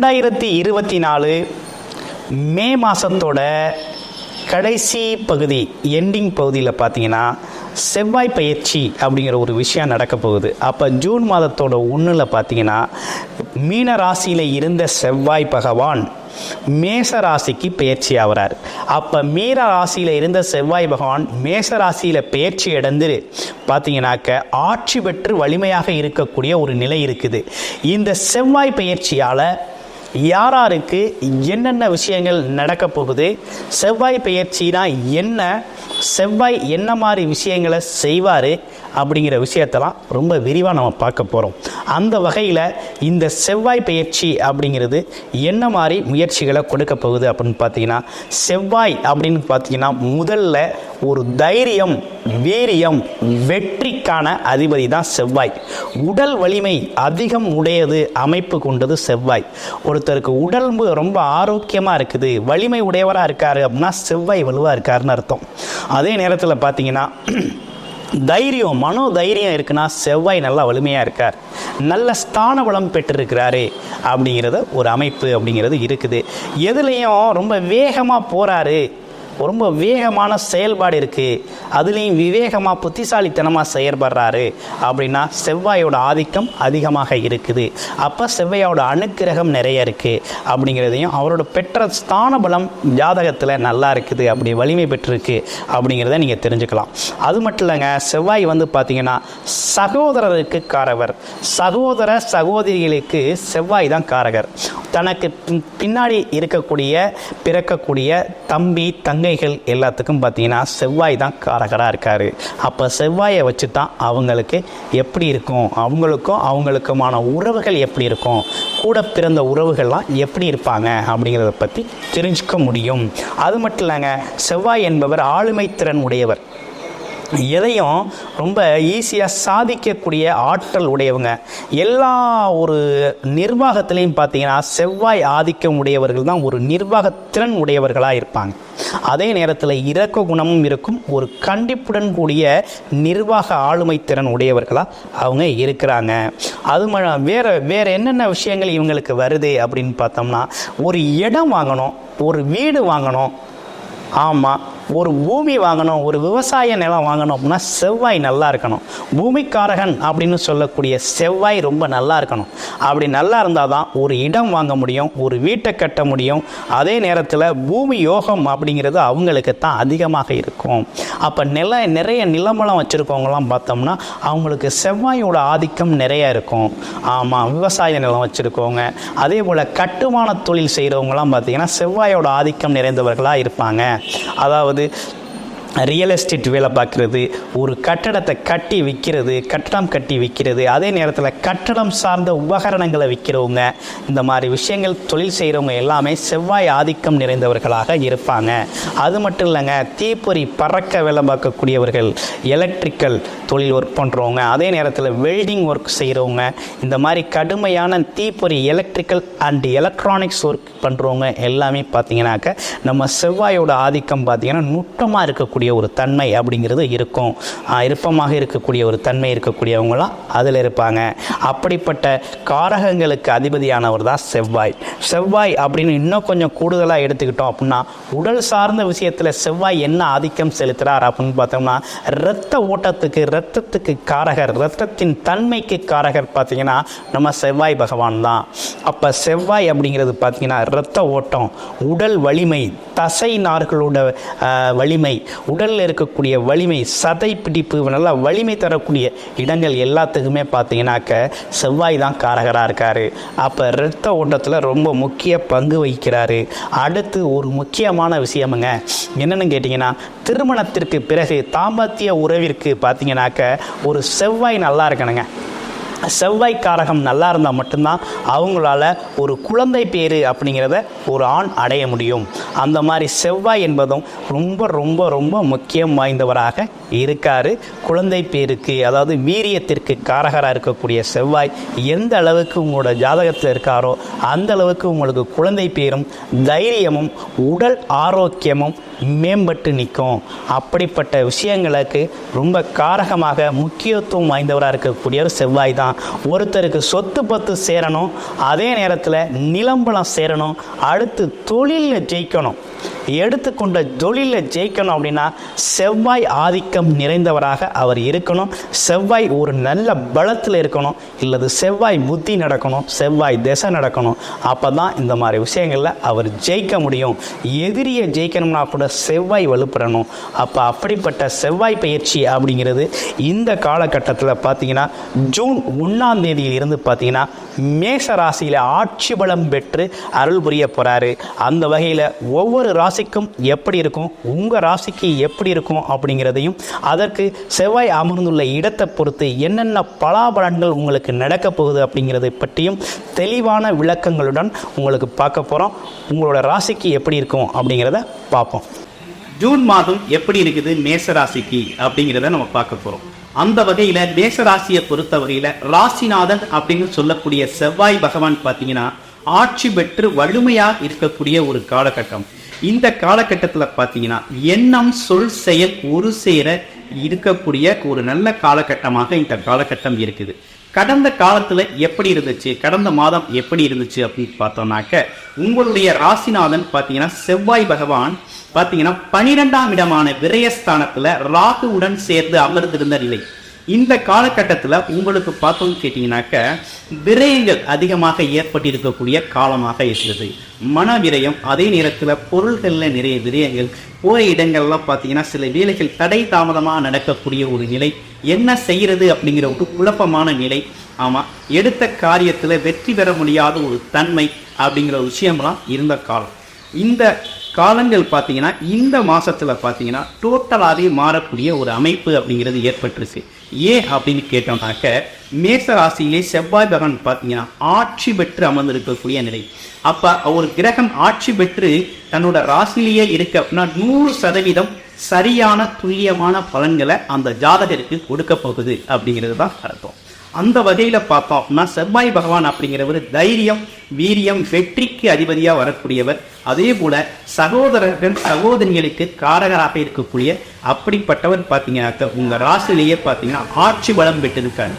ரெண்டாயிரத்தி இருபத்தி நாலு மே மாதத்தோட கடைசி பகுதி எண்டிங் பகுதியில் பார்த்தீங்கன்னா செவ்வாய் பயிற்சி அப்படிங்கிற ஒரு விஷயம் நடக்க போகுது. அப்போ ஜூன் மாதத்தோட ஒன்றில் பார்த்தீங்கன்னா மீன ராசியில் இருந்த செவ்வாய் பகவான் மேச ராசிக்கு பயிற்சி ஆகிறார் அப்போ மீன ராசியில் இருந்த செவ்வாய் பகவான் மேச ராசியில் பயிற்சி அடைந்து பார்த்தீங்கன்னாக்க ஆட்சி பெற்று வலிமையாக இருக்கக்கூடிய ஒரு நிலை இருக்குது. இந்த செவ்வாய் பயிற்சியால் யாராருக்கு என்னென்ன விஷயங்கள் நடக்க போகுது செவ்வாய் பெயர்ச்சினா என்ன செவ்வாய் என்ன மாதிரி விஷயங்களை செய்வார் அப்படிங்கிற விஷயத்தெல்லாம் ரொம்ப விரிவாக நம்ம பார்க்க போகிறோம் அந்த வகையில் இந்த செவ்வாய் பயிற்சி அப்படிங்கிறது என்ன மாதிரி முயற்சிகளை கொடுக்க போகுது அப்படின்னு பார்த்தீங்கன்னா செவ்வாய் அப்படின்னு பார்த்தீங்கன்னா முதல்ல ஒரு தைரியம் வீரியம் வெற்றிக்கான அதிபதி தான் செவ்வாய். உடல் வலிமை அதிகம் உடையது அமைப்பு கொண்டது செவ்வாய். ஒரு ஒருத்தருக்கு உடம்பு ரொம்ப ஆரோக்கியமாக இருக்குது வலிமை உடையவராக இருக்காரு அப்படின்னா செவ்வாய் வலுவாக இருக்காருன்னு அர்த்தம். அதே நேரத்தில் பார்த்தீங்கன்னா தைரியம் மனோ தைரியம் இருக்குன்னா செவ்வாய் நல்லா வலிமையாக இருக்கார். நல்ல ஸ்தான பலம் பெற்றிருக்கிறாரு அப்படிங்கிறத ஒரு அமைப்பு அப்படிங்கிறது இருக்குது. எதுலேயும் ரொம்ப வேகமாக போகிறாரு ரொம்ப வேகமான செயல்பாடு இருக்குது அதுலேயும் விவேகமாக புத்திசாலித்தனமாக செயல்படுறாரு. அப்படின்னா செவ்வாயோட ஆதிக்கம் அதிகமாக இருக்குது. அப்போ செவ்வாயோட அனுக்கிரகம் நிறைய இருக்குது அப்படிங்கிறதையும் அவரோட பெற்ற ஸ்தான பலம் ஜாதகத்தில் நல்லா இருக்குது. அப்படி வலிமை பெற்றிருக்கு. அப்படிங்கிறத நீங்கள் தெரிஞ்சுக்கலாம். அது மட்டும் இல்லைங்க செவ்வாய் வந்து பார்த்தீங்கன்னா சகோதரருக்கு காரவர் சகோதர சகோதரிகளுக்கு செவ்வாய் தான் காரகர். தனக்கு பின்னாடி இருக்கக்கூடிய பிறக்கக்கூடிய தம்பி தங்கைகள் எல்லாத்துக்கும் பார்த்தீங்கன்னா செவ்வாய் தான் காரகராக இருக்கார். அப்போ செவ்வாயை வச்சு தான் அவங்களுக்கு எப்படி இருக்கும்? அவங்களுக்கும் அவங்களுக்குமான உறவுகள் எப்படி இருக்கும்? கூட பிறந்த உறவுகள்லாம் எப்படி இருப்பாங்க? அப்படிங்கிறத பற்றி தெரிஞ்சுக்க முடியும். அது மட்டும் இல்லைங்க செவ்வாய் என்பவர் ஆளுமை திறன் உடையவர். எதையும் ரொம்ப ஈஸியாக சாதிக்கக்கூடிய ஆற்றல் உடையவங்க. எல்லா ஒரு நிர்வாகத்திலையும் பார்த்தீங்கன்னா செவ்வாய் ஆதிக்கம் உடையவர்கள் தான் ஒரு நிர்வாகத்திறன் உடையவர்களாக இருப்பாங்க. அதே நேரத்தில் இறக்க குணமும் இருக்கும். ஒரு கண்டிப்புடன் கூடிய நிர்வாக ஆளுமை திறன் உடையவர்களாக அவங்க இருக்கிறாங்க. அது வேற வேறு வேறு என்னென்ன விஷயங்கள் இவங்களுக்கு வருது அப்படின்னு பார்த்தோம்னா ஒரு இடம் வாங்கணும் ஒரு வீடு வாங்கணும். ஆமாம் ஒரு பூமி வாங்கணும் ஒரு விவசாய நிலம் வாங்கணும் அப்படின்னா செவ்வாய் நல்லா இருக்கணும். பூமிக்காரகன் அப்படின்னு சொல்லக்கூடிய செவ்வாய் ரொம்ப நல்லா இருக்கணும். அப்படி நல்லா இருந்தால் தான் ஒரு இடம் வாங்க முடியும் ஒரு வீட்டை கட்ட முடியும். அதே நேரத்தில் பூமி யோகம் அப்படிங்கிறது அவங்களுக்கு தான் அதிகமாக இருக்கும். அப்போ நில நிறைய நிலமலம் வச்சுருக்கவங்களாம் பார்த்தோம்னா அவங்களுக்கு செவ்வாயோட ஆதிக்கம் நிறைய இருக்கும். ஆமாம் விவசாய நிலம் வச்சுருக்கவங்க. அதே போல் கட்டுமான தொழில் செய்கிறவங்களாம் பார்த்தீங்கன்னா செவ்வாயோட ஆதிக்கம் நிறைந்தவர்களாக இருப்பாங்க. அதாவது donde ரியல் எஸ்டேட் வேலை பார்க்குறது ஒரு கட்டடத்தை கட்டி விற்கிறது கட்டடம் கட்டி விற்கிறது அதே நேரத்தில் கட்டடம் சார்ந்த உபகரணங்களை விற்கிறவங்க இந்த மாதிரி விஷயங்கள் தொழில் செய்கிறவங்க எல்லாமே செவ்வாய் ஆதிக்கம் நிறைந்தவர்களாக இருப்பாங்க. அது மட்டும் இல்லைங்க தீப்பொறி பறக்க வேலை பார்க்கக்கூடியவர்கள் எலக்ட்ரிக்கல் தொழில் ஒர்க் பண்ணுறவங்க அதே நேரத்தில் வெல்டிங் ஒர்க் செய்கிறவங்க இந்த மாதிரி கடுமையான தீப்பொறி எலக்ட்ரிக்கல் அண்ட் எலக்ட்ரானிக்ஸ் ஒர்க் பண்ணுறவங்க எல்லாமே பார்த்தீங்கன்னாக்க நம்ம செவ்வாயோட ஆதிக்கம் பார்த்தீங்கன்னா நுட்பமாக இருக்கக்கூடிய ஒரு தன்மை அப்படிங்கிறது இருக்கும். விருப்பமாக இருக்கக்கூடிய ஒரு தன்மை இருக்கக்கூடியவங்களாம் அதில் இருப்பாங்க. அப்படிப்பட்ட காரகங்களுக்கு அதிபதியானவர் தான் செவ்வாய். செவ்வாய் அப்படின்னு இன்னும் கொஞ்சம் கூடுதலாக எடுத்துக்கிட்டோம் அப்படின்னா உடல் சார்ந்த விஷயத்தில் செவ்வாய் என்ன ஆதிக்கம் செலுத்துகிறார் அப்படின்னு பார்த்தோம்னா இரத்த ஓட்டத்துக்கு இரத்தத்துக்கு காரகர் இரத்தத்தின் தன்மைக்கு காரகர் பார்த்தீங்கன்னா நம்ம செவ்வாய் பகவான் தான். அப்போ செவ்வாய் அப்படிங்கிறது பார்த்தீங்கன்னா இரத்த ஓட்டம் உடல் வலிமை தசை நார்களோட வலிமை உடலில் இருக்கக்கூடிய வலிமை சதை பிடிப்பு நல்லா வலிமை தரக்கூடிய இடங்கள் எல்லாத்துக்குமே பார்த்தீங்கன்னாக்க செவ்வாய் தான் காரகராக இருக்கார். அப்போ இரத்த ஓட்டத்தில் ரொம்ப முக்கிய பங்கு வகிக்கிறாரு. அடுத்து ஒரு முக்கியமான விஷயமுங்க. என்னென்னு கேட்டிங்கன்னா திருமணத்திற்கு பிறகு தாம்பத்திய உறவிற்கு பார்த்தீங்கன்னாக்க ஒரு செவ்வாய் நல்லா இருக்கணுங்க. செவ்வாய் காரகம் நல்லா இருந்தால் மட்டும்தான் அவங்களால ஒரு குழந்தை பேர் அப்படிங்கிறத ஒரு ஆண் அடைய முடியும். அந்த மாதிரி செவ்வாய் என்பதும் ரொம்ப ரொம்ப ரொம்ப முக்கியம் வாய்ந்தவராக இருக்கார். குழந்தை பேருக்கு அதாவது வீரியத்திற்கு காரகராக இருக்கக்கூடிய செவ்வாய் எந்த அளவுக்கு உங்களோட ஜாதகத்தில் இருக்காரோ அந்த அளவுக்கு உங்களுக்கு குழந்தை பேரும் தைரியமும் உடல் ஆரோக்கியமும் மேம்பட்டு நிற்கும். அப்படிப்பட்ட விஷயங்களுக்கு ரொம்ப காரகமாக முக்கியத்துவம் வாய்ந்தவராக இருக்கக்கூடியவர் செவ்வாய் தான். ஒருத்தருக்கு சொத்து பத்து சேரணும் அதே நேரத்தில் நிலம்பலம் சேரணும் அடுத்து தொழிலில் ஜெயிக்கணும். எடுத்துக்கொண்ட தொழிலில் ஜெயிக்கணும் அப்படின்னா செவ்வாய் ஆதிக்கம் நிறைந்தவராக அவர் இருக்கணும். செவ்வாய் ஒரு நல்ல பலத்தில் இருக்கணும். இல்லது செவ்வாய் புத்தி நடக்கணும் செவ்வாய் திசை நடக்கணும். அப்போ தான் இந்த மாதிரி விஷயங்களில் அவர் ஜெயிக்க முடியும். எதிரியை ஜெயிக்கணும்னா கூட செவ்வாய் வலுப்படணும் அப்போ அப்படிப்பட்ட செவ்வாய் பயிற்சி அப்படிங்கிறது இந்த காலகட்டத்தில் பார்த்தீங்கன்னா ஜூன் ஒன்றாம் தேதியில் இருந்து பார்த்தீங்கன்னா மேச ராசியில் ஆட்சி பலம் பெற்று அருள் புரிய போகிறாரு அந்த வகையில் ஒவ்வொரு ராசிக்கும் எப்படி இருக்கும்? உங்கள் ராசிக்கு எப்படி இருக்கும் அப்படிங்கிறதையும் அதற்கு செவ்வாய் அமர்ந்துள்ள இடத்தை பொறுத்து என்னென்ன பலாபலன்கள் உங்களுக்கு நடக்கப் போகுது அப்படிங்கிறதை பற்றியும் தெளிவான விளக்கங்களுடன் உங்களுக்கு பார்க்க போகிறோம் உங்களோட ராசிக்கு எப்படி இருக்கும் அப்படிங்கிறத பார்ப்போம். ஜூன் மாதம் எப்படி இருக்குது மேச ராசிக்கு அப்படிங்கிறத நம்ம பார்க்க போகிறோம் அந்த வகையில மேசராசியை பொறுத்த வகையில ராசிநாதன் அப்படின்னு சொல்லக்கூடிய செவ்வாய் பகவான் பார்த்தீங்கன்னா ஆட்சி பெற்று வலிமையாக இருக்கக்கூடிய ஒரு காலகட்டம். இந்த காலகட்டத்தில் பார்த்தீங்கன்னா எண்ணம் சொல் செயல் ஒரு சேர இருக்கக்கூடிய ஒரு நல்ல காலகட்டமாக இந்த காலகட்டம் இருக்குது. கடந்த காலத்துல எப்படி இருந்துச்சு கடந்த மாதம் எப்படி இருந்துச்சு அப்படின்னு பார்த்தோம்னாக்க உங்களுடைய ராசிநாதன் பார்த்தீங்கன்னா செவ்வாய் பகவான் பார்த்தீங்கன்னா பனிரெண்டாம் இடமான விரயஸ்தானத்துல ராகுவுடன் சேர்ந்து அமர்ந்திருந்த நிலை இந்த காலகட்டத்தில் உங்களுக்கு பார்த்தோம்னு கேட்டிங்கனாக்க விரயங்கள் அதிகமாக ஏற்பட்டிருக்கக்கூடிய காலமாக இருக்கிறது. மன விரயம் அதே நேரத்தில் பொருள்களில் நிறைய விரயங்கள் போகிற இடங்கள்லாம் பார்த்தீங்கன்னா சில வேலைகள் தடை தாமதமாக நடக்கக்கூடிய ஒரு நிலை. என்ன செய்கிறது அப்படிங்கிற ஒரு குழப்பமான நிலை. ஆமாம் எடுத்த காரியத்தில் வெற்றி பெற முடியாத ஒரு தன்மை அப்படிங்கிற விஷயம்லாம் இருந்த காலம். இந்த காலங்கள் பார்த்தீங்கன்னா இந்த மாதத்தில் பார்த்தீங்கன்னா டோட்டலாகவே மாறக்கூடிய ஒரு அமைப்பு அப்படிங்கிறது ஏற்பட்டுருச்சு. ஏன் அப்படின்னு கேட்டோம்னாக்க மேச ராசியிலே செவ்வாய் பகவான் பார்த்தீங்கன்னா ஆட்சி பெற்று அமர்ந்திருக்கக்கூடிய நிலை. அப்போ ஒரு கிரகம் ஆட்சி பெற்று தன்னோட ராசியிலேயே இருக்க அப்படின்னா நூறு சதவீதம் சரியான துல்லியமான பலன்களை அந்த ஜாதகருக்கு கொடுக்க போகுது அப்படிங்கிறது தான் அர்த்தம். அந்த வகையில் பார்த்தோம்னா அப்படின்னா செவ்வாய் பகவான் அப்படிங்கிறவர் தைரியம் வீரியம் வெற்றிக்கு அதிபதியாக வரக்கூடியவர். அதே போல சகோதரர்கள் சகோதரிகளுக்கு காரகராக இருக்கக்கூடிய அப்படிப்பட்டவர் பார்த்தீங்கன்னாக்க உங்கள் ராசிலேயே பார்த்தீங்கன்னா ஆட்சி பலம் பெற்றிருக்காரு.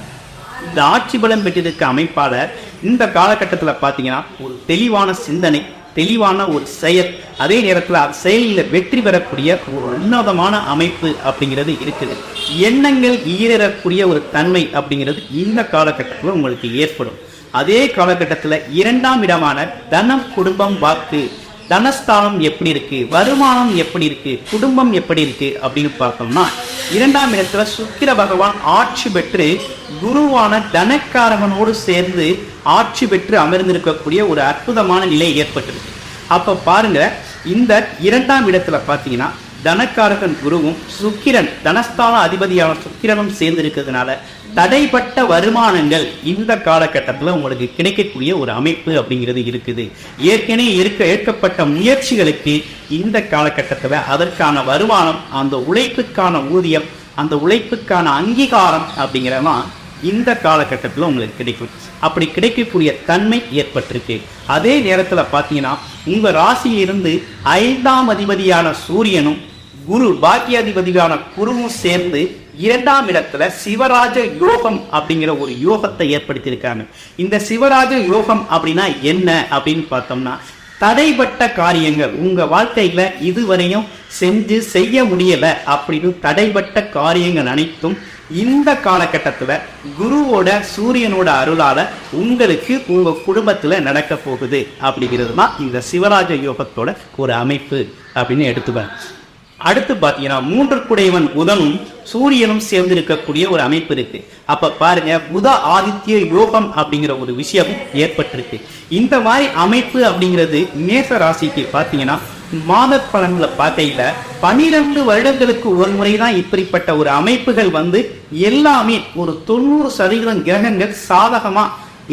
இந்த ஆட்சி பலம் பெற்றிருக்க அமைப்பாளர் இந்த காலகட்டத்தில் பார்த்தீங்கன்னா ஒரு தெளிவான சிந்தனை தெளிவான ஒரு செயல். அதே நேரத்தில் செயலில் வெற்றி பெறக்கூடிய ஒரு உன்னதமான அமைப்பு அப்படிங்கிறது இருக்குது. எண்ணங்கள் ஈரக்கூடிய ஒரு தன்மை அப்படிங்கிறது இந்த காலகட்டத்தில் உங்களுக்கு ஏற்படும். அதே காலகட்டத்தில் இரண்டாம் இடமான தனம் குடும்பம் வாக்கு தனஸ்தானம் எப்படி இருக்கு? வருமானம் எப்படி இருக்கு? குடும்பம் எப்படி இருக்கு? அப்படின்னு பார்த்தோம்னா இரண்டாம் இடத்துல சுக்கிர பகவான் ஆட்சி பெற்று குருவான தனக்காரகனோடு சேர்ந்து ஆட்சி பெற்று அமர்ந்திருக்கக்கூடிய ஒரு அற்புதமான நிலை ஏற்பட்டிருக்கு. அப்ப பாருங்க இந்த இரண்டாம் இடத்துல பார்த்தீங்கன்னா தனக்காரகன் குருவும் சுக்கிரன் தனஸ்தான அதிபதியான சுக்கிரனும் சேர்ந்து இருக்கிறதுனால தடைப்பட்ட வருமானங்கள் இந்த காலகட்டத்தில் உங்களுக்கு கிடைக்கக்கூடிய ஒரு அமைப்பு அப்படிங்கிறது இருக்குது. ஏற்கனவே இருக்க ஏற்கப்பட்ட முயற்சிகளுக்கு இந்த காலகட்டத்தில் அதற்கான வருமானம் அந்த உழைப்புக்கான ஊதியம் அந்த உழைப்புக்கான அங்கீகாரம் அப்படிங்கிறதெல்லாம் இந்த காலகட்டத்தில் உங்களுக்கு கிடைக்கும். அப்படி கிடைக்கக்கூடிய தன்மை ஏற்பட்டிருக்கு. அதே நேரத்தில் பார்த்தீங்கன்னா உங்கள் ராசியிலிருந்து ஐந்தாம் அதிபதியான சூரியனும் குரு பாக்கியாதிபதியான குருவும் சேர்ந்து இரண்டாம் இடத்துல சிவராஜ யோகம் அப்படிங்கிற ஒரு யோகத்தை ஏற்படுத்தியிருக்காங்க. இந்த சிவராஜ யோகம் அப்படின்னா என்ன அப்படின்னு பார்த்தோம்னா தடைப்பட்ட காரியங்கள் உங்க வாழ்க்கையில இதுவரையும் செஞ்சு செய்ய முடியல அப்படின்னு தடைப்பட்ட காரியங்கள் அனைத்தும் இந்த காலகட்டத்துல குருவோட சூரியனோட அருளால உங்களுக்கு உங்க குடும்பத்துல நடக்க போகுது அப்படிங்கிறது தான் இந்த சிவராஜ யோகத்தோட ஒரு அமைப்பு அப்படின்னு எடுத்துவேன் அடுத்து பார்த்தீங்கன்னா மூன்று குடையவன் புதனும் சூரியனும் சேர்ந்து இருக்கக்கூடிய ஒரு அமைப்பு இருக்கு. அப்ப பாருங்க புத ஆதித்ய யோகம் அப்படிங்கிற ஒரு விஷயம் ஏற்பட்டிருக்கு. இந்த மாதிரி அமைப்பு அப்படிங்கிறது மேச ராசிக்கு பார்த்தீங்கன்னா மாத பலன்களை பார்க்கையில பனிரெண்டு வருடங்களுக்கு ஒரு முறை தான் இப்படிப்பட்ட ஒரு அமைப்புகள் வந்து எல்லாமே ஒரு தொண்ணூறு சதவீதம் கிரகங்கள் சாதகமா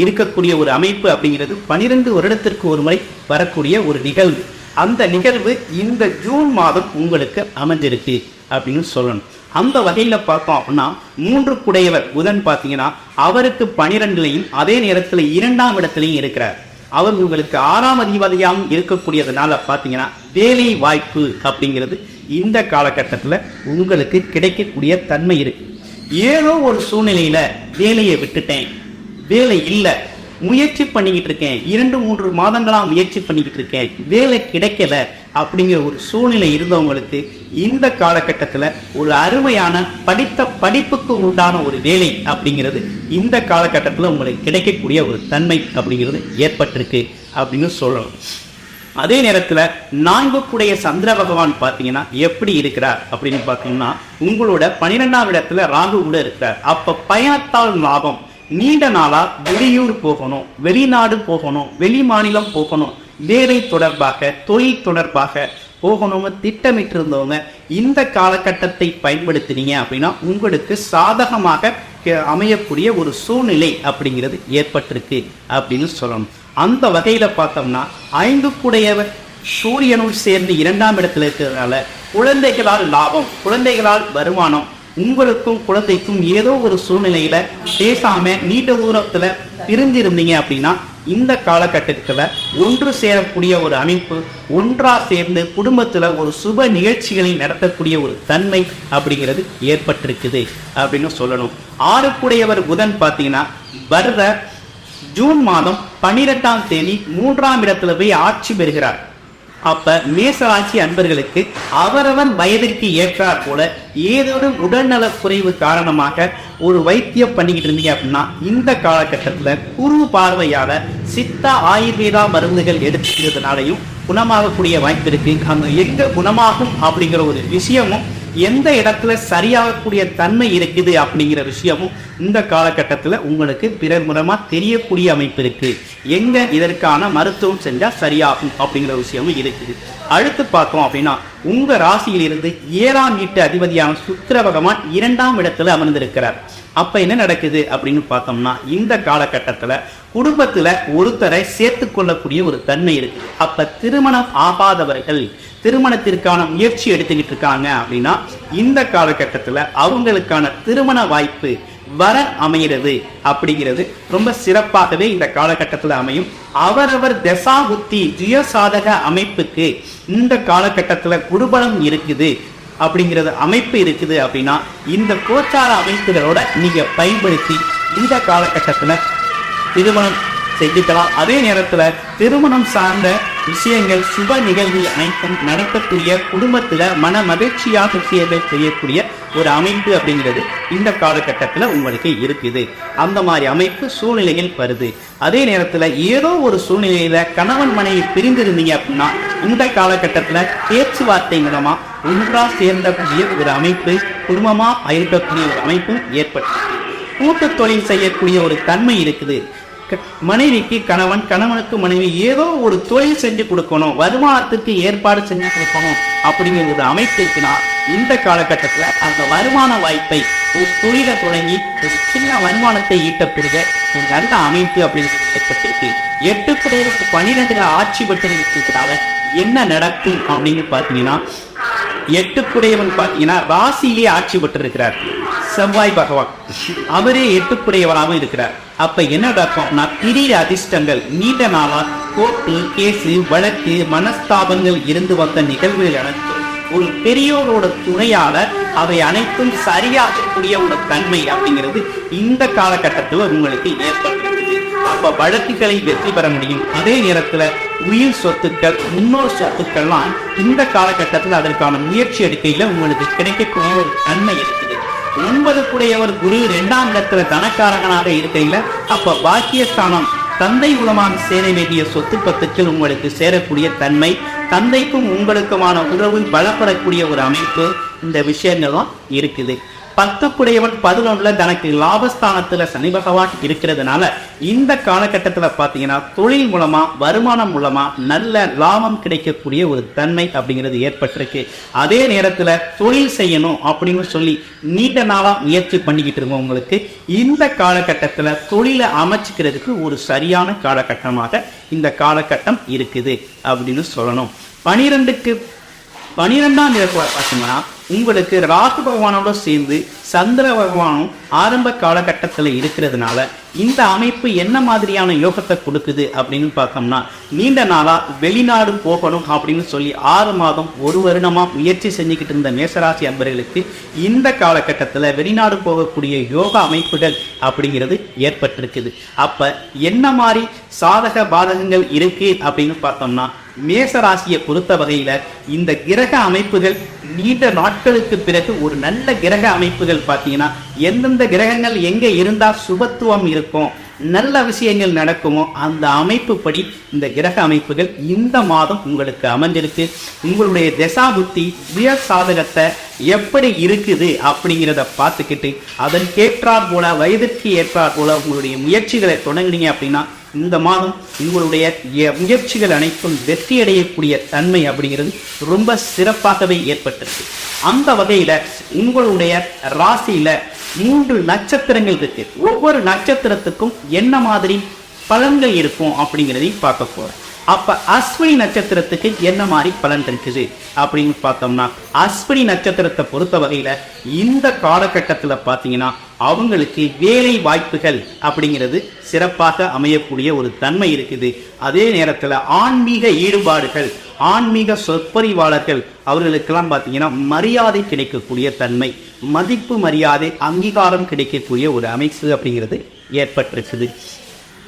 இருக்கக்கூடிய ஒரு அமைப்பு அப்படிங்கிறது பனிரெண்டு வருடத்திற்கு ஒரு முறை வரக்கூடிய ஒரு நிகழ்வு. அந்த நிகழ்வு இந்த ஜூன் மாதம் உங்களுக்கு அமைஞ்சிருக்கு அப்படின்னு சொல்லணும். அந்த வகையில் பார்த்தோம் அப்படின்னா மூன்று குடையவர் புதன் பார்த்தீங்கன்னா அவருக்கு பனிரெண்டுலையும் அதே நேரத்தில் இரண்டாம் இடத்துலையும் இருக்கிறார். அவர் உங்களுக்கு ஆறாம் அதிபதியாகவும் இருக்கக்கூடியதுனால பார்த்தீங்கன்னா வேலை வாய்ப்பு அப்படிங்கிறது இந்த காலகட்டத்தில் உங்களுக்கு கிடைக்கக்கூடிய தன்மை இருக்கு. ஏதோ ஒரு சூழ்நிலையில் வேலையை விட்டுட்டேன். வேலை இல்லை. முயற்சி பண்ணிக்கிட்டு இருக்கேன். இரண்டு மூன்று மாதங்களாக முயற்சி பண்ணிக்கிட்டு இருக்கேன். வேலை கிடைக்கல அப்படிங்கிற ஒரு சூழ்நிலை இருந்தவங்களுக்கு இந்த காலகட்டத்தில் ஒரு அருமையான படித்த படிப்புக்கு உண்டான ஒரு வேலை அப்படிங்கிறது இந்த காலகட்டத்தில் உங்களுக்கு கிடைக்கக்கூடிய ஒரு தன்மை அப்படிங்கிறது ஏற்பட்டிருக்கு அப்படின்னு சொல்லணும். அதே நேரத்தில் நான்குக்குடைய சந்திர பகவான் பார்த்தீங்கன்னா எப்படி இருக்கிறார் அப்படின்னு பார்த்தீங்கன்னா உங்களோட பன்னிரெண்டாம் இடத்துல ராகு கூட இருக்கிறார். அப்போ பயணத்தால் லாபம் நீண்ட நாளா வெளியூர் போகணும் வெளிநாடு போகணும் வெளி மாநிலம் போகணும் வேலை தொடர்பாக தொழில் தொடர்பாக போகணும்னு திட்டமிட்டு இருந்தவங்க இந்த காலகட்டத்தை பயன்படுத்தினீங்க அப்படின்னா உங்களுக்கு சாதகமாக அமையக்கூடிய ஒரு சூழ்நிலை அப்படிங்கிறது ஏற்பட்டிருக்கு அப்படின்னு சொல்லணும். அந்த வகையில பார்த்தோம்னா ஐந்து கூடையவர் சூரியனுள் சேர்ந்து இரண்டாம் இடத்துல இருக்கிறதுனால குழந்தைகளால் லாபம் குழந்தைகளால் வருமானம் உங்களுக்கும் குழந்தைக்கும் ஏதோ ஒரு சூழ்நிலையில பேசாம நீண்ட தூரத்துல பிரிஞ்சிருந்தீங்க அப்படின்னா இந்த காலகட்டத்துல ஒன்று சேரக்கூடிய ஒரு அமைப்பு ஒன்றா சேர்ந்து குடும்பத்துல ஒரு சுப நிகழ்ச்சிகளை நடத்தக்கூடிய ஒரு தன்மை அப்படிங்கிறது ஏற்பட்டிருக்குது அப்படின்னு சொல்லணும். ஆறுக்குடையவர் புதன் பார்த்தீங்கன்னா வர்ற ஜூன் மாதம் பன்னிரெண்டாம் தேதி மூன்றாம் இடத்துல போய் ஆட்சி பெறுகிறார். அப்ப மேசராட்சி அன்பர்களுக்கு அவரவன் வயதிற்கு ஏற்றாற் போல ஏதோடும் உடல்நல குறைவு காரணமாக ஒரு வைத்தியம் பண்ணிக்கிட்டு இருந்தீங்க அப்படின்னா இந்த காலகட்டத்துல குரு பார்வையால சித்தா ஆயுர்வேதா மருந்துகள் எடுத்துக்கிறதுனாலையும் குணமாகக்கூடிய வாய்ப்பு இருக்கு. அந்த எங்க குணமாகும் அப்படிங்கிற ஒரு விஷயமும் எந்த இடத்துல சரியாகக்கூடிய தன்மை இருக்குது அப்படிங்கிற விஷயமும் இந்த காலகட்டத்தில் உங்களுக்கு பிறர் மூலமாக தெரியக்கூடிய அமைப்பு இருக்கு. எங்கே இதற்கான மருத்துவம் செஞ்சால் சரியாகும் அப்படிங்கிற விஷயமும் இருக்குது. அடுத்து பார்த்தோம் அப்படின்னா உங்க ராசியிலிருந்து ஏழாம் வீட்டு அதிபதியான சுக்கிர பகவான் இரண்டாம் இடத்துல அமர்ந்திருக்கிறார். அப்ப என்ன நடக்குது அப்படின்னு பார்த்தோம்னா இந்த காலகட்டத்துல குடும்பத்துல ஒருத்தரை சேர்த்து கொள்ளக்கூடிய ஒரு தன்மை இருக்கு. அப்ப திருமணம் ஆகாதவர்கள் திருமணத்திற்கான முயற்சி எடுத்துக்கிட்டு இருக்காங்க அப்படின்னா இந்த காலகட்டத்துல அவங்களுக்கான திருமண வாய்ப்பு வர அமைகிறது அப்படிங்கிறது ரொம்ப சிறப்பாகவே இந்த காலகட்டத்தில் அமையும். அவரவர் தசா புத்தி சுயசாதக அமைப்புக்கு இந்த காலகட்டத்தில் குடுபலம் இருக்குது அப்படிங்கிறது அமைப்பு இருக்குது அப்படின்னா இந்த கோச்சார அமைப்புகளோட நீங்க பயன்படுத்தி இந்த காலகட்டத்தில் திருமணம் செஞ்சுக்கலாம் அதே நேரத்தில் திருமணம் சார்ந்த விஷயங்கள் சுப நிகழ்வு அனைத்தும் நடக்கக்கூடிய குடும்பத்துல மன மகிழ்ச்சியாக விஷயங்கள் செய்யக்கூடிய ஒரு அமைப்பு அப்படிங்கிறது இந்த காலகட்டத்தில் உங்களுக்கு இருக்குது. அந்த மாதிரி அமைப்பு சூழ்நிலையில் வருது. அதே நேரத்தில் ஏதோ ஒரு சூழ்நிலையில கணவன் மனைவி பிரிந்திருந்தீங்க அப்படின்னா இந்த காலகட்டத்தில் பேச்சுவார்த்தை மூலமா ஒன்றா சேர்ந்தக்கூடிய ஒரு அமைப்பு குடும்பமா இருக்கக்கூடிய ஒரு அமைப்பும் ஏற்பட்டு கூட்டு தொழில் செய்யக்கூடிய ஒரு தன்மை இருக்குது. மனைவிக்கு கணவன் கணவனுக்கு மனைவி ஏதோ ஒரு தொழில் செஞ்சு கொடுக்கணும் வருமானத்துக்கு ஏற்பாடு செஞ்சு கொடுக்கணும் அப்படிங்கிற ஒரு இந்த காலகட்டத்தில் அந்த வருமான வாய்ப்பை ஒரு தொழிலை தொடங்கி ஒரு சின்ன வருமானத்தை ஈட்ட பெறுக ஒரு நல்ல அமைப்பு அப்படின்னு ஏற்பட்டிருக்கு. எட்டு குடைகளுக்கு பன்னிரெண்டுல ஆட்சி பெற்று இருக்கிறதால என்ன நடக்கும் அப்படின்னு பார்த்தீங்கன்னா எட்டுக்குடையவன் பார்த்தீங்கன்னா ராசியிலேயே ஆட்சி பெற்றிருக்கிறார். செவ்வாய் பகவான். அவரே எட்டுக்குடையவனாகவும் இருக்கிறார். அப்ப என்ன நடக்கும்னா திடீர் அதிர்ஷ்டங்கள் நீண்ட நாளா கோர்ட்டு கேசு வழக்கு மனஸ்தாபங்கள் இருந்து வந்த நிகழ்வுகள் அனைத்தும் ஒரு பெரியோரோட துணையால அவை அனைத்தும் சரியாகக்கூடிய ஒரு தன்மை அப்படிங்கிறது இந்த காலகட்டத்தில் உங்களுக்கு ஏற்பட்டிருக்குது. அப்ப வழக்குகளை வெற்றி பெற முடியும். அதே நேரத்துல உயிர் சொத்துக்கள் முன்னோர் சொத்துக்கள்லாம் இந்த காலகட்டத்தில் அதற்கான முயற்சி எடுக்கையில உங்களுக்கு கிடைக்கக்கூடிய ஒரு தன்மை இருக்குது ஒன்பதுக்குடையவர் குரு இரண்டாம் இடத்துல தனக்காரகனாக இருக்கையில அப்ப பாக்கியஸ்தானம். தந்தை மூலமாக சேர வேண்டிய சொத்து பத்துக்கள் உங்களுக்கு சேரக்கூடிய தன்மை தந்தைக்கும் உங்களுக்குமான உறவு பலப்படக்கூடிய ஒரு அமைப்பு இந்த விஷயங்களும் இருக்குது. பத்துக்குடையவன் பதினொன்றுல தனக்கு லாபஸ்தானத்துல சனி பகவான் இருக்கிறதுனால இந்த காலகட்டத்துல பாத்தீங்கன்னா தொழில் மூலமா வருமானம் மூலமா நல்ல லாபம் கிடைக்கக்கூடிய ஒரு தன்மை அப்படிங்கிறது ஏற்பட்டிருக்கு. அதே நேரத்துல தொழில் செய்யணும் அப்படின்னு சொல்லி நீண்ட நாளா முயற்சி பண்ணிக்கிட்டு இருக்கவங்களுக்கு இந்த காலகட்டத்துல தொழிலை அமைச்சுக்கிறதுக்கு ஒரு சரியான காலகட்டமாக இந்த காலகட்டம் இருக்குது அப்படின்னு சொல்லணும். பனிரெண்டுக்கு பனிரெண்டாம் இடத்துல பார்த்தீங்கன்னா உங்களுக்கு ராகு பகவானோட சேர்ந்து சந்திர பகவானும் ஆரம்ப காலகட்டத்தில் இருக்கிறதுனால இந்த அமைப்பு என்ன மாதிரியான யோகத்தை கொடுக்குது அப்படின்னு பார்த்தோம்னா நீண்ட நாளா வெளிநாடு போகணும் அப்படின்னு சொல்லி ஆறு மாதம் ஒரு வருடமா முயற்சி செஞ்சுக்கிட்டு இருந்த மேசராசி அன்பர்களுக்கு இந்த காலகட்டத்தில் வெளிநாடு போகக்கூடிய யோகா அமைப்புகள் அப்படிங்கிறது ஏற்பட்டிருக்குது. அப்ப என்ன மாதிரி சாதக பாதகங்கள் இருக்கு அப்படின்னு பார்த்தோம்னா மேச ராசியை பொறுத்த வகையில இந்த கிரக அமைப்புகள் நீண்ட நாட்களுக்கு பிறகு ஒரு நல்ல கிரக அமைப்புகள் பார்த்தீங்கன்னா எந்தெந்த கிரகங்கள் எங்க இருந்தால் சுபத்துவம் இருக்கும் நல்ல விஷயங்கள் நடக்குமோ அந்த அமைப்பு படி இந்த கிரக அமைப்புகள் இந்த மாதம் உங்களுக்கு அமைஞ்சிருக்கு. உங்களுடைய தசா புத்தி சுய சாதகத்தை எப்படி இருக்குது அப்படிங்கிறத பார்த்துக்கிட்டு அதற்கேற்றாற் போல வயதிற்கு ஏற்றாற் போல உங்களுடைய முயற்சிகளை தொடங்கினீங்க அப்படின்னா இந்த மாதம் உங்களுடைய முயற்சிகள் அனைத்தும் வெற்றி அடையக்கூடிய தன்மை அப்படிங்கிறது ரொம்ப சிறப்பாகவே ஏற்பட்டிருக்கு. அந்த வகையில உங்களுடைய ராசியில மூன்று நட்சத்திரங்கள் இருக்கு. ஒவ்வொரு நட்சத்திரத்துக்கும் என்ன மாதிரி பலன்கள் இருக்கும் அப்படிங்கிறதையும் பார்க்க போறோம். அப்ப அஸ்வினி நட்சத்திரத்துக்கு என்ன மாதிரி பலன் இருக்குது அப்படின்னு பார்த்தோம்னா அஸ்வினி நட்சத்திரத்தை பொறுத்த வகையில இந்த காலகட்டத்தில் பார்த்தீங்கன்னா அவங்களுக்கு வேலை வாய்ப்புகள் அப்படிங்கிறது சிறப்பாக அமையக்கூடிய ஒரு தன்மை இருக்குது. அதே நேரத்தில் ஆன்மீக ஈடுபாடுகள் ஆன்மீக சொற்பொறிவாளர்கள் அவர்களுக்கெல்லாம் பார்த்தீங்கன்னா மரியாதை கிடைக்கக்கூடிய தன்மை மதிப்பு மரியாதை அங்கீகாரம் கிடைக்கக்கூடிய ஒரு அமைப்பு அப்படிங்கிறது ஏற்பட்டிருக்குது.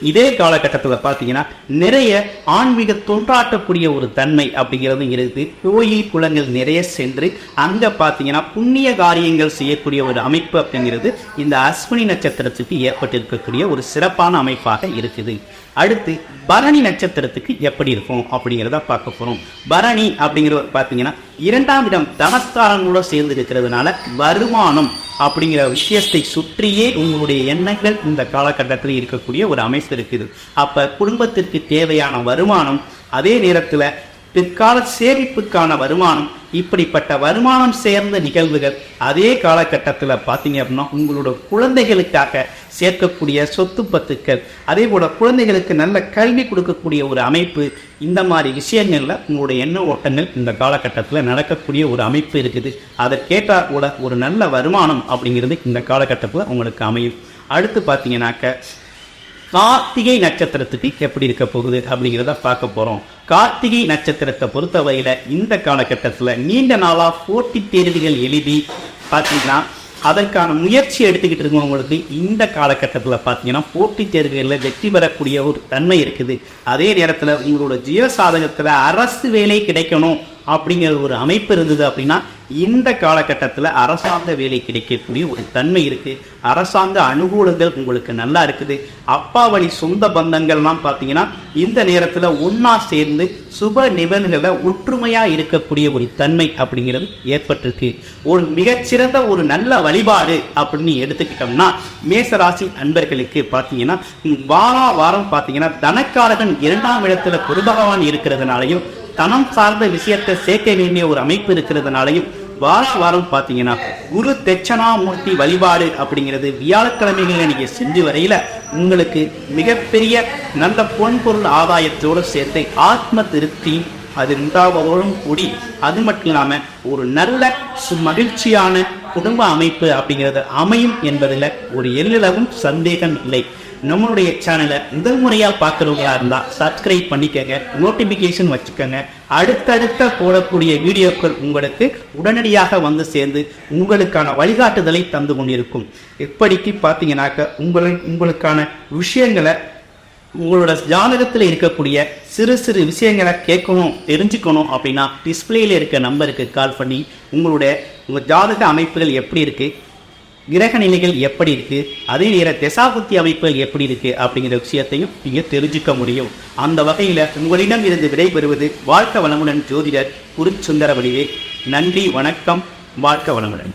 இதே காலகட்டத்தில் பார்த்தீங்கன்னா நிறைய ஆன்மீக தொண்டாட்டக்கூடிய ஒரு தன்மை அப்படிங்கிறது இருக்குது கோயில் குளங்கள் நிறைய சென்று அங்கே பார்த்தீங்கன்னா புண்ணிய காரியங்கள் செய்யக்கூடிய ஒரு அமைப்பு அப்படிங்கிறது இந்த அஸ்வினி நட்சத்திரத்துக்கு ஏற்பட்டிருக்கக்கூடிய ஒரு சிறப்பான அமைப்பாக இருக்குது. அடுத்து பரணி நட்சத்திரத்துக்கு எப்படி இருக்கும் அப்படிங்கிறத பார்க்க போகிறோம் பரணி அப்படிங்கிறது பார்த்தீங்கன்னா இரண்டாம் இடம் தனஸ்தானங்களோட சேர்ந்து இருக்கிறதுனால வருமானம் அப்படிங்கிற விஷயத்தை சுற்றியே உங்களுடைய எண்ணங்கள் இந்த காலகட்டத்தில் இருக்கக்கூடிய ஒரு அமைப்பு இருக்குது. அப்போ குடும்பத்திற்கு தேவையான வருமானம் அதே நேரத்தில் பிற்கால சேமிப்புக்கான வருமானம் இப்படிப்பட்ட வருமானம் சேர்ந்த நிகழ்வுகள் அதே காலகட்டத்தில் பார்த்தீங்க அப்படின்னா உங்களோட குழந்தைகளுக்காக சேர்க்கக்கூடிய சொத்து பத்துக்கள் அதே போல குழந்தைகளுக்கு நல்ல கல்வி கொடுக்கக்கூடிய ஒரு அமைப்பு இந்த மாதிரி விஷயங்களில் உங்களுடைய எண்ண ஓட்டங்கள் இந்த காலகட்டத்தில் நடக்கக்கூடிய ஒரு அமைப்பு இருக்குது. அதற்கேற்றாற் கூட ஒரு நல்ல வருமானம் அப்படிங்கிறது இந்த காலகட்டத்தில் உங்களுக்கு அமையும். அடுத்து பார்த்தீங்கன்னாக்க கார்த்திகை நட்சத்திரத்துக்கு எப்படி இருக்க போகுது அப்படிங்கிறத பார்க்க போகிறோம் கார்த்திகை நட்சத்திரத்தை பொறுத்தவரையில் இந்த காலகட்டத்தில் நீண்ட நாளாக போட்டித் தேர்வுகள் எழுதி பார்த்தீங்கன்னா அதற்கான முயற்சி எடுத்துக்கிட்டு இருக்கவங்களுக்கு இந்த காலகட்டத்தில் பார்த்தீங்கன்னா போட்டித் தேர்வுகளில் வெற்றி பெறக்கூடிய ஒரு தன்மை இருக்குது. அதே நேரத்தில் உங்களோட ஜீவ சாதகத்தில் அரசு வேலை கிடைக்கணும் அப்படிங்கிற ஒரு அமைப்பு இருந்தது அப்படின்னா இந்த காலகட்டத்தில் அரசாங்க வேலை கிடைக்கக்கூடிய ஒரு தன்மை இருக்கு. அரசாங்க அனுகூலங்கள் உங்களுக்கு நல்லா இருக்குது. அப்பா வழி சொந்த பந்தங்கள்லாம் பார்த்தீங்கன்னா இந்த நேரத்தில் ஒன்றா சேர்ந்து சுப நிபந்தனைகளில் ஒற்றுமையா இருக்கக்கூடிய ஒரு தன்மை அப்படிங்கிறது ஏற்பட்டிருக்கு. ஒரு மிகச்சிறந்த ஒரு நல்ல வழிபாடு அப்படின்னு எடுத்துக்கிட்டோம்னா மேசராசி அன்பர்களுக்கு பார்த்தீங்கன்னா வாரா வாரம் பார்த்தீங்கன்னா தனக்காரகன் இரண்டாம் இடத்துல குருபகவான் இருக்கிறதுனாலையும் தனம் சார்ந்த விஷயத்தை சேர்க்க வேண்டிய ஒரு அமைப்பு இருக்கிறதுனாலையும் வார வாரம் பார்த்தீங்கன்னா குரு தட்சணாமூர்த்தி வழிபாடு அப்படிங்கிறது வியாழக்கிழமைகளில் நீங்கள் செஞ்சு வரையில் உங்களுக்கு மிகப்பெரிய நல்ல பொன் பொருள் ஆதாயத்தோடு சேர்த்து ஆத்ம திருப்தி அது உண்டாவதோடும் கூடி அது மட்டும் இல்லாமல் ஒரு நல்ல சு- மகிழ்ச்சியான குடும்ப அமைப்பு அப்படிங்கிறது அமையும் என்பதில் ஒரு எல்லளவும் சந்தேகம் இல்லை. நம்மளுடைய சேனலை முதல் முறையாக பார்க்குறவங்களா இருந்தால் சப்ஸ்கிரைப் பண்ணிக்கங்க நோட்டிஃபிகேஷன் வச்சுக்கோங்க. அடுத்தடுத்த போடக்கூடிய வீடியோக்கள் உங்களுக்கு உடனடியாக வந்து சேர்ந்து உங்களுக்கான வழிகாட்டுதலை தந்து கொண்டிருக்கும். எப்படிக்கு பார்த்தீங்கன்னாக்க உங்களை உங்களுக்கான விஷயங்களை உங்களோட ஜாதகத்தில் இருக்கக்கூடிய சிறு சிறு விஷயங்களை கேட்கணும் தெரிஞ்சுக்கணும் அப்படின்னா டிஸ்பிளேயில் இருக்க நம்பருக்கு கால் பண்ணி உங்களுடைய உங்கள் ஜாதக அமைப்புகள் எப்படி இருக்குது கிரக நிலைகள் எப்படி இருக்கு? அதே நேர திசாபுத்தி அமைப்புகள் எப்படி இருக்கு அப்படிங்கிற விஷயத்தையும் நீங்க தெரிஞ்சுக்க முடியும். அந்த வகையில உங்களிடம் இருந்து விடைபெறுவது வாழ்க்க வளமுடன் ஜோதிடர் குருச்சுந்தர வடிவே. நன்றி வணக்கம் வாழ்க்க வளமுடன்.